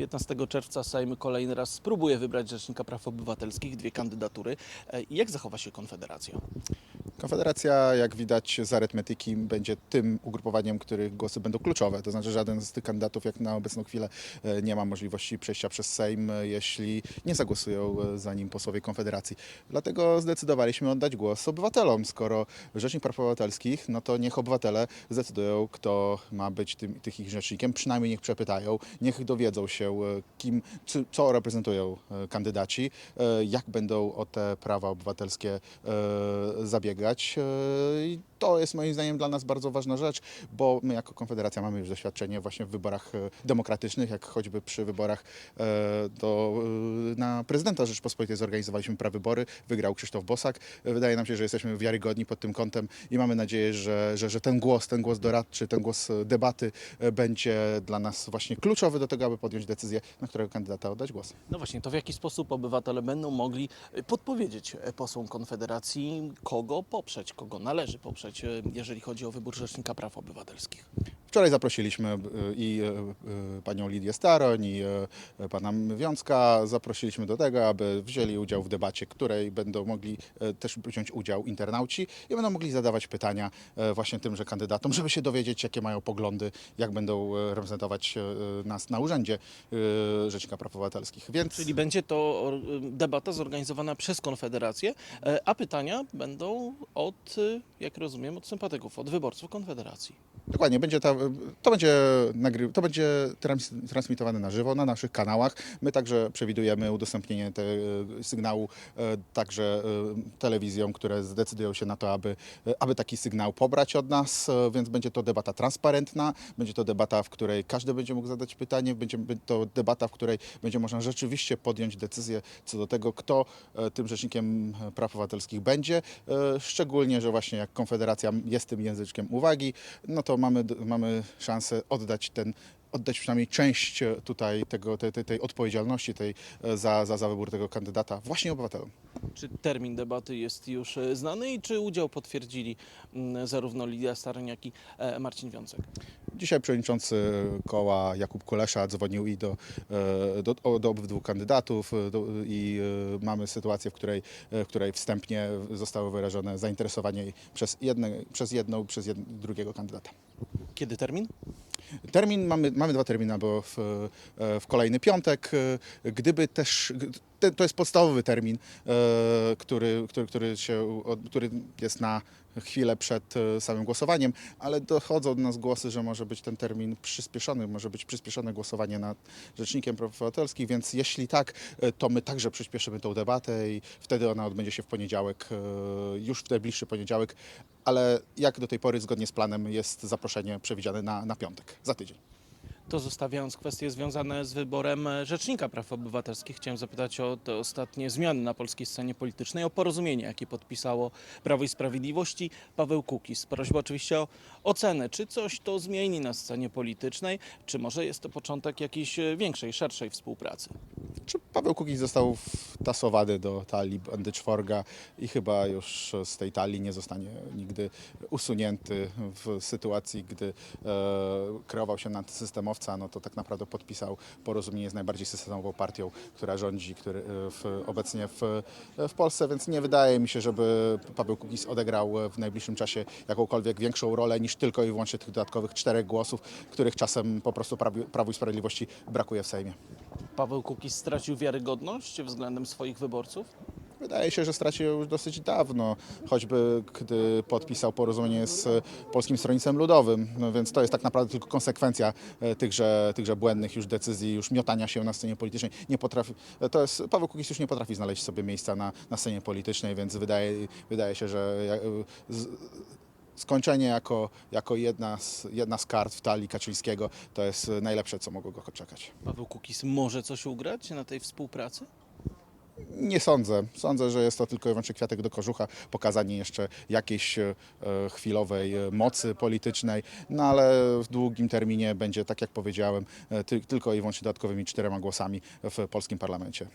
15 czerwca Sejm kolejny raz spróbuje wybrać Rzecznika Praw Obywatelskich, dwie kandydatury. E, Jak zachowa się Konfederacja? Konfederacja, jak widać z arytmetyki, będzie tym ugrupowaniem, których głosy będą kluczowe. To znaczy żaden z tych kandydatów, jak na obecną chwilę, e, nie ma możliwości przejścia przez Sejm, e, jeśli nie zagłosują e, za nim posłowie Konfederacji. Dlatego zdecydowaliśmy oddać głos obywatelom. Skoro Rzecznik Praw Obywatelskich, no to niech obywatele zdecydują, kto ma być tym, tych ich rzecznikiem. Przynajmniej niech przepytają, niech dowiedzą się, kim, co reprezentują kandydaci, jak będą o te prawa obywatelskie zabiegać. E, I to jest moim zdaniem dla nas bardzo ważna rzecz, bo my jako Konfederacja mamy już doświadczenie właśnie w wyborach e, demokratycznych, jak choćby przy wyborach e, do, e, na prezydenta Rzeczpospolitej zorganizowaliśmy prawybory, wygrał Krzysztof Bosak. Wydaje nam się, że jesteśmy wiarygodni pod tym kątem i mamy nadzieję, że, że, że ten głos, ten głos doradczy, ten głos debaty będzie dla nas właśnie kluczowy do tego, aby podjąć decyzję, na którego kandydata oddać głos. No właśnie, to w jaki sposób obywatele będą mogli podpowiedzieć posłom Konfederacji, kogo poprzeć, kogo należy poprzeć, e, jeżeli chodzi o wybór Rzecznika Praw Obywatelskich? Wczoraj zaprosiliśmy e, i e, e, panią Lidię Staroń, i pana Wiązka. Zaprosiliśmy do tego, aby wzięli udział w debacie, której będą mogli też wziąć udział internauci i będą mogli zadawać pytania właśnie tymże kandydatom, żeby się dowiedzieć, jakie mają poglądy, jak będą reprezentować nas na urzędzie Rzecznika Praw Obywatelskich. Więc Czyli będzie to debata zorganizowana przez Konfederację, a pytania będą od, jak rozumiem, od sympatyków, od wyborców Konfederacji. Dokładnie, będzie ta, to będzie, nagry, to będzie trans, transmitowane na żywo na naszych kanałach. My także przewidujemy udostępnienie tego sygnału e, także e, telewizjom, które zdecydują się na to, aby, e, aby taki sygnał pobrać od nas, e, więc będzie to debata transparentna, będzie to debata, w której każdy będzie mógł zadać pytanie, będzie to debata, w której będzie można rzeczywiście podjąć decyzję co do tego, kto e, tym rzecznikiem praw obywatelskich będzie, E, szczególnie, że właśnie jak Konfederacja jest tym języczkiem uwagi, no to mamy, mamy szansę oddać ten oddać przynajmniej część e, tutaj tego, tej, tej, tej odpowiedzialności tej, e, za, za, za wybór tego kandydata właśnie obywatelom. Czy termin debaty jest już e, znany i czy udział potwierdzili mm, zarówno Lidia Staroń, jak i e, Marcin Wiącek? Dzisiaj przewodniczący koła Jakub Kulesza dzwonił i do, e, do, do obydwu kandydatów do, i mamy sytuację, w której, w której wstępnie zostało wyrażone zainteresowanie przez, jedne, przez jedną, przez jed, drugiego kandydata. Kiedy termin? Termin, mamy, mamy dwa terminy, bo w, w kolejny piątek. Gdyby też, te- to jest podstawowy termin, e, który, który, który, się, który jest na chwilę przed e, samym głosowaniem, ale dochodzą do nas głosy, że może być ten termin przyspieszony, może być przyspieszone głosowanie nad Rzecznikiem Praw Obywatelskich, więc jeśli tak, e, to my także przyspieszymy tą debatę i wtedy ona odbędzie się w poniedziałek, już w najbliższy poniedziałek, ale jak do tej pory zgodnie z planem jest zaproszenie przewidziane na, na piątek, za tydzień. To zostawiając kwestie związane z wyborem e, Rzecznika Praw Obywatelskich, chciałem zapytać o te ostatnie zmiany na polskiej scenie politycznej, o porozumienie, jakie podpisało Prawo i Sprawiedliwość i Paweł Kukiz. Prośba oczywiście o ocenę, czy coś to zmieni na scenie politycznej, czy może jest to początek jakiejś e, większej, szerszej współpracy. Czy Paweł Kukiz został wtasowany do talii bandy czworga i chyba już z tej talii nie zostanie nigdy usunięty w sytuacji, gdy e, kreował się na systemowca, no to tak naprawdę podpisał porozumienie z najbardziej systemową partią, która rządzi który, e, w, obecnie w, w Polsce, więc nie wydaje mi się, żeby Paweł Kukiz odegrał w najbliższym czasie jakąkolwiek większą rolę niż tylko i wyłącznie tych dodatkowych czterech głosów, których czasem po prostu Prawu, Prawu i Sprawiedliwości brakuje w Sejmie. Paweł Kukiz stracił wiarygodność względem swoich wyborców? Wydaje się, że stracił już dosyć dawno, choćby gdy podpisał porozumienie z Polskim Stronnictwem Ludowym, no więc to jest tak naprawdę tylko konsekwencja e, tychże, tychże błędnych już decyzji, już miotania się na scenie politycznej. Nie potrafi, to jest, Paweł Kukiz już nie potrafi znaleźć sobie miejsca na, na scenie politycznej, więc wydaje, wydaje się, że ja- z, skończenie jako, jako jedna, z, jedna z kart w talii Kaczyńskiego to jest najlepsze, co mogło go czekać. Paweł Kukiz może coś ugrać na tej współpracy? Nie sądzę. Sądzę, że jest to tylko i wyłącznie kwiatek do kożucha, pokazanie jeszcze jakiejś e, chwilowej e, mocy politycznej, no ale w długim terminie będzie, tak jak powiedziałem, e, ty, tylko i wyłącznie dodatkowymi czterema głosami w polskim parlamencie.